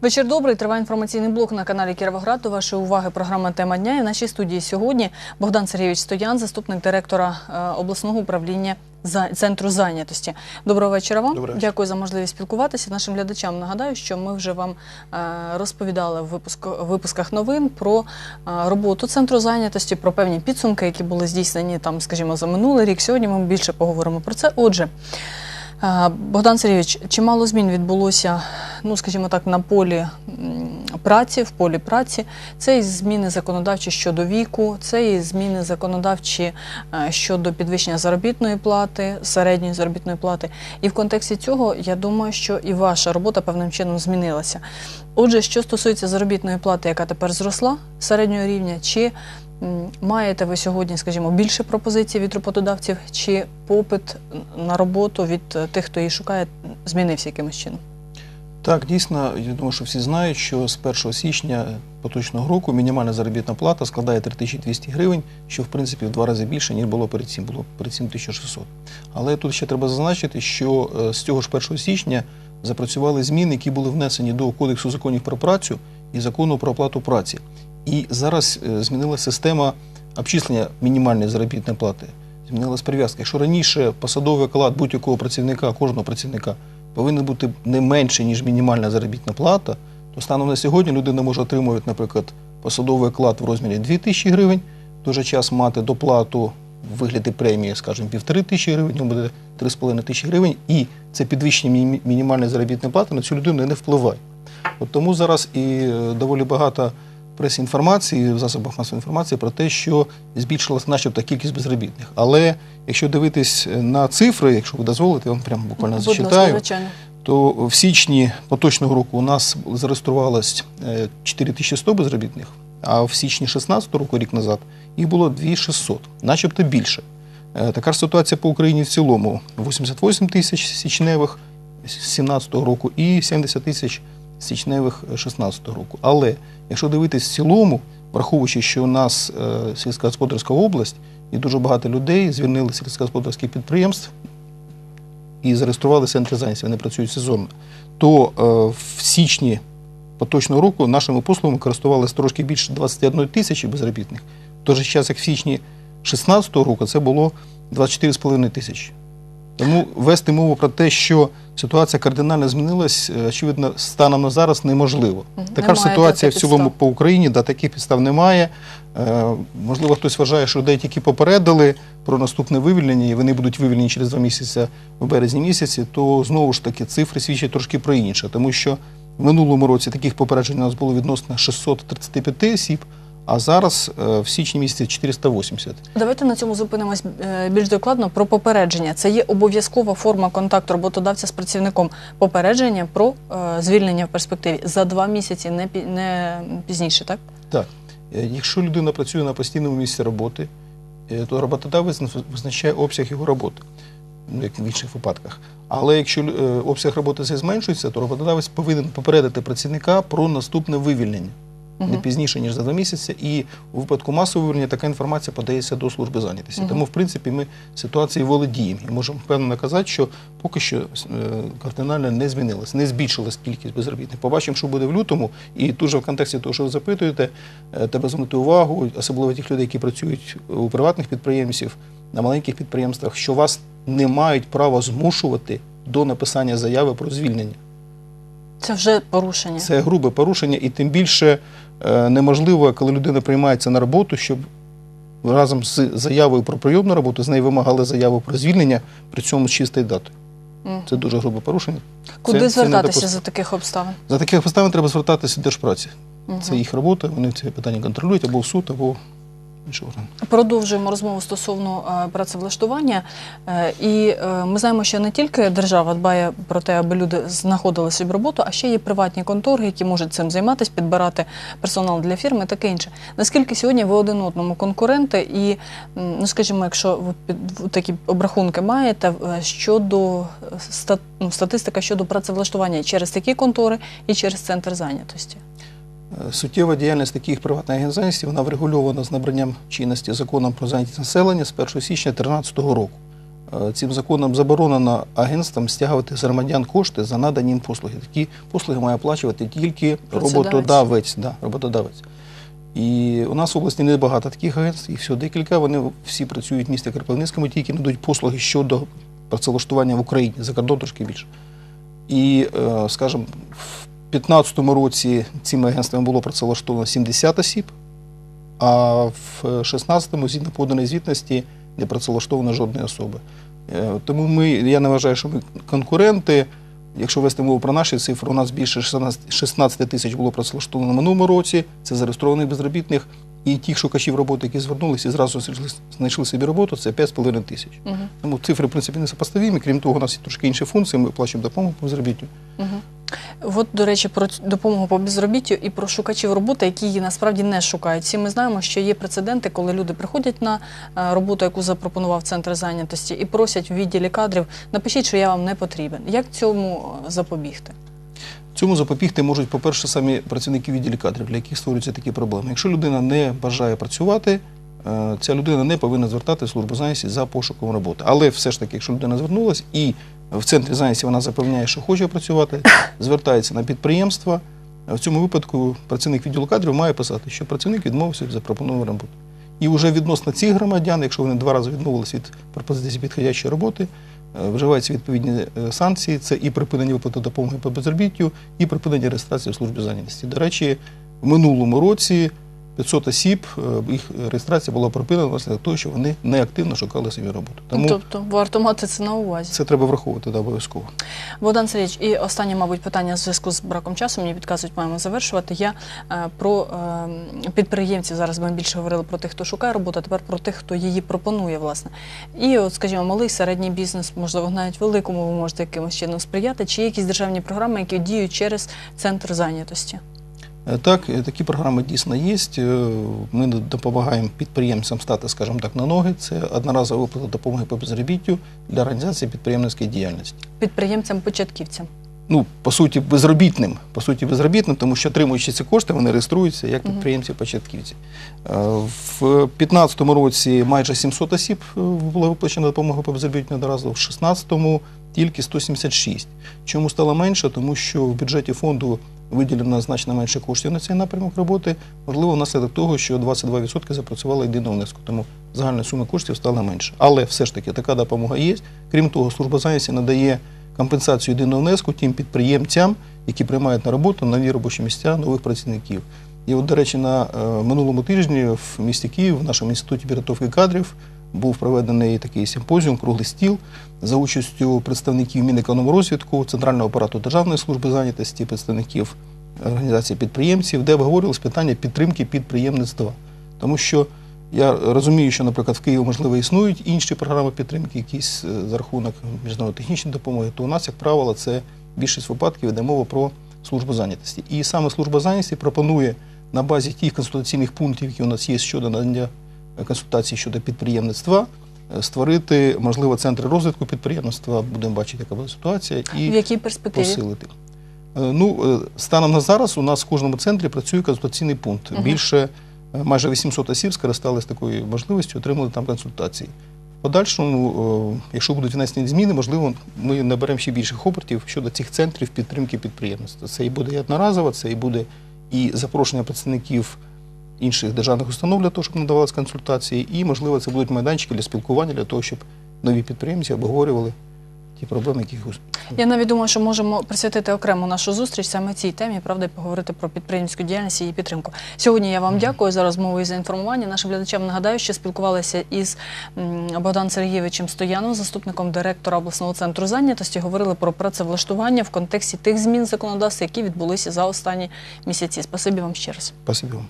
Вечір добрий. Триває інформаційний блок на каналі Кіровоград. До вашої уваги програма Тема дня. І в нашій студії сьогодні Богдан Сергійович Стоян, заступник директора е, обласного управління центру зайнятості. Доброго вечора вам. Доброго вечора. Дякую за можливість спілкуватися. Нашим глядачам нагадаю, що ми вже вам е, розповідали в випуску- випусках новин про е, роботу центру зайнятості, про певні підсумки, які були здійснені там, скажімо, за минулий рік. Сьогодні ми більше поговоримо про це. Отже. Богдан Сергійович, чимало змін відбулося, ну скажімо так, на полі праці, в полі праці. Це і зміни законодавчі щодо віку, це і зміни законодавчі е, щодо підвищення заробітної плати, середньої заробітної плати. І в контексті цього я думаю, що і ваша робота певним чином змінилася. Отже, що стосується заробітної плати, яка тепер зросла середнього рівня, чи маєте ви сьогодні, скажімо, більше пропозицій від роботодавців, чи попит на роботу від е, тих, хто її шукає, змінився якимось чином? Так, дійсно, я думаю, що всі знають, що з 1 січня поточного року мінімальна заробітна плата складає 3200 гривень, що в принципі в два рази більше, ніж було перед цим, було перед цим 1600. Але тут ще треба зазначити, що е, з цього ж 1 січня запрацювали зміни, які були внесені до Кодексу законів про працю і закону про оплату праці. І зараз е, змінилася система обчислення мінімальної заробітної плати. Змінилась прив'язка. Якщо раніше посадовий оклад будь-якого працівника, кожного працівника повинен бути не менше, ніж мінімальна заробітна плата, то станом на сьогодні людина може отримувати, наприклад, посадовий оклад в розмірі 2 тисячі гривень, в той же час мати доплату в вигляді премії, скажімо, півтори тисячі гривень, йому буде 3,5 тисячі гривень, і це підвищення міні- мінімальної заробітної плати на цю людину не впливає. От тому зараз і е, доволі багато прес-інформації, в засобах масової інформації про те, що збільшилася начебто кількість безробітних. Але якщо дивитись на цифри, якщо ви дозволите, я вам прямо буквально Будь зачитаю звичайно. то в січні поточного року у нас зареєструвалось е, 4100 безробітних, а в січні 16 року, рік назад, їх було 2600, начебто більше. Е, Така ж ситуація по Україні в цілому: 88 тисяч січневих 17 року і 70 тисяч січневих 16 року. Але якщо дивитись в цілому, враховуючи, що у нас е, сільськогосподарська область і дуже багато людей звільнили сільськогосподарських підприємств, і зареєстрували центри зайнятості, вони працюють сезонно, то е, в січні поточного року нашими послугами користувалися трошки більше 21 тисячі безробітних. В той же час, як в січні 2016 року, це було 24,5 тисячі. Тому вести мову про те, що ситуація кардинально змінилась, е, очевидно, станом на зараз неможливо. Така ж ситуація в цілому по Україні, да, таких підстав немає. Е, можливо, хтось вважає, що людей тільки попередили про наступне вивільнення, і вони будуть вивільнені через два місяці в березні місяці, то знову ж таки цифри свідчать трошки про інше, тому що в минулому році таких попереджень у нас було відносно 635 осіб, а зараз е, в січні місяці 480. Давайте на цьому зупинимось е, більш докладно про попередження. Це є обов'язкова форма контакту роботодавця з працівником. Попередження про е, звільнення в перспективі за два місяці, не, не пізніше, так? Так, якщо людина працює на постійному місці роботи, то роботодавець визначає обсяг його роботи, ну, як в інших випадках. Але якщо обсяг роботи зменшується, то роботодавець повинен попередити працівника про наступне вивільнення не пізніше, ніж за два місяці. І у випадку масового вивільнення така інформація подається до служби зайнятості. Тому, в принципі, ми ситуацією володіємо і можемо впевнено казати, що поки що е, кардинально не змінилось, не збільшилась кількість безробітних. Побачимо, що буде в лютому. І тут же в контексті того, що ви запитуєте, е, треба звернути увагу, особливо тих людей, які працюють у приватних підприємців, на маленьких підприємствах, що вас не мають права змушувати до написання заяви про звільнення. Це вже порушення. Це грубе порушення, і тим більше неможливо, коли людина приймається на роботу, щоб разом з заявою про прийом на роботу з неї вимагали заяву про звільнення, при цьому з чистої дати. Це дуже грубе порушення. Куди це- це звертатися це за таких обставин? За таких обставин треба звертатися до Держпраці. Угу. Це їх робота, вони ці питання контролюють або в суд, або в інший орган. Продовжуємо розмову стосовно е, працевлаштування. Е, і е, ми знаємо, що не тільки держава дбає про те, аби люди знаходили собі роботу, а ще є приватні контори, які можуть цим займатися, підбирати персонал для фірми, таке інше. Наскільки сьогодні ви один одному конкуренти, і ну скажімо, якщо ви такі обрахунки маєте щодо е, ста- ну, статистика щодо працевлаштування через такі контори і через центр зайнятості. Е, Суттєва діяльність таких приватних агентзайністів вона врегульована з набранням чинності законом про зайнятість населення з 1 січня 2013 року. Е, Цим законом заборонено агентствам стягувати з громадян кошти за надані їм послуги. Такі послуги має оплачувати тільки роботодавець. Да, роботодавець. І у нас в області небагато таких агентств, їх всього декілька. Вони всі працюють в місті Кропивницькому, тільки надають послуги щодо працевлаштування в Україні, за кордон трошки більше. І, е, скажімо, в 2015 році цими агентствами було працевлаштовано 70 осіб, а в 2016-му, згідно поданої звітності, не працевлаштовано жодної особи. Е, Тому ми, я не вважаю, що ми конкуренти. Якщо вести мову про наші цифри, у нас більше 16 16 тисяч було працевлаштовано в минулому році, це зареєстрованих безробітних. І тих шукачів роботи, які звернулися і зразу знайшли, собі роботу, це 5,5 тисяч. Угу. Тому цифри, в принципі, не сопоставімі. Крім того, у нас є трошки інші функції, ми плачемо допомогу по безробіттю. Угу. От, до речі, про допомогу по безробіттю і про шукачів роботи, які її насправді не шукають. Всі ми знаємо, що є прецеденти, коли люди приходять на е, роботу, яку запропонував центр зайнятості, і просять в відділі кадрів, напишіть, що я вам не потрібен. Як цьому е, запобігти? Цьому запобігти можуть, по-перше, самі працівники відділів кадрів, для яких створюються такі проблеми. Якщо людина не бажає працювати, е, ця людина не повинна звертати в службу зайнятості за пошуком роботи. Але все ж таки, якщо людина звернулась і в центрі зайнятості вона запевняє, що хоче працювати, звертається на підприємство. В цьому випадку працівник відділу кадрів має писати, що працівник відмовився від запропонованої роботи. І вже відносно цих громадян, якщо вони два рази відмовилися від пропозиції підходящої роботи, е, вживаються відповідні е, санкції. Це і припинення виплати допомоги по безробіттю, і припинення реєстрації в службі зайнятості. До речі, в минулому році 500 осіб, е, їх реєстрація була припинена внаслідок того, що вони неактивно шукали собі роботу. Тому Тобто варто мати це на увазі. це треба враховувати да, обов'язково. Богдан Сергійович, і останнє, мабуть, питання в зв'язку з браком часу. Мені підказують, маємо завершувати. Я е, про е, підприємців зараз ми більше говорили про тих, хто шукає роботу, а тепер про тих, хто її пропонує, власне. І, от, скажімо, малий середній бізнес, можливо, навіть великому ви можете якимось чином сприяти. Чи є якісь державні програми, які діють через центр зайнятості? Е, Так, е, такі програми дійсно є. Е, Ми допомагаємо підприємцям стати, скажімо так, на ноги. Це одноразова виплата допомоги по безробіттю для організації підприємницької діяльності. Підприємцям-початківцям. Ну, по суті, безробітним. По суті, безробітним, тому що отримуючи ці кошти, вони реєструються як підприємці-початківці. В 2015 році майже 700 осіб була виплачена допомога по безробіттю одноразово, в 2016 тільки 176. Чому стало менше? Тому що в бюджеті фонду виділено значно менше коштів на цей напрямок роботи. Можливо, внаслідок того, що 22% запрацювало єдиного внеску, тому загальна сума коштів стала менше. Але все ж таки така допомога є. Крім того, служба зайнятості надає компенсацію єдиного внеску тим підприємцям, які приймають на роботу нові робочі місця нових працівників. І от, до речі, на е, минулому тижні в місті Київ, в нашому інституті підготовки кадрів, був проведений такий симпозіум, круглий стіл за участю представників Мінекономрозвитку, Центрального апарату Державної служби зайнятості, представників організації підприємців, де обговорювалось питання підтримки підприємництва. Тому що я розумію, що, наприклад, в Києві, можливо, існують інші програми підтримки, якісь е, за рахунок міжнародної технічної допомоги, то у нас, як правило, це більшість випадків йде мова про службу зайнятості. І саме служба зайнятості пропонує на базі тих консультаційних пунктів, які у нас є щодо надання консультацій щодо підприємництва, е, створити, можливо, центри розвитку підприємництва, будемо бачити, яка буде ситуація, і В якій перспективі? посилити. Е, Ну, е, станом на зараз у нас в кожному центрі працює консультаційний пункт. Мгм. Більше майже 800 осіб скористалися такою можливістю, отримали там консультації. В подальшому, якщо будуть внесені зміни, можливо, ми наберемо ще більших обертів щодо цих центрів підтримки підприємництва. Це і буде і одноразово, це і буде і запрошення представників інших державних установ для того, щоб надавалися консультації, і, можливо, це будуть майданчики для спілкування, для того, щоб нові підприємці обговорювали ті проблеми, які їх Я навіть думаю, що можемо присвятити окрему нашу зустріч саме цій темі, правда, і поговорити про підприємницьку діяльність і її підтримку. Сьогодні я вам дякую за розмову і за інформування. Нашим глядачам нагадаю, що спілкувалися із Богданом Сергійовичем Стояном, заступником директора обласного центру зайнятості. Говорили про працевлаштування в контексті тих змін законодавства, які відбулися за останні місяці. Спасибі вам ще раз. Спасибі вам.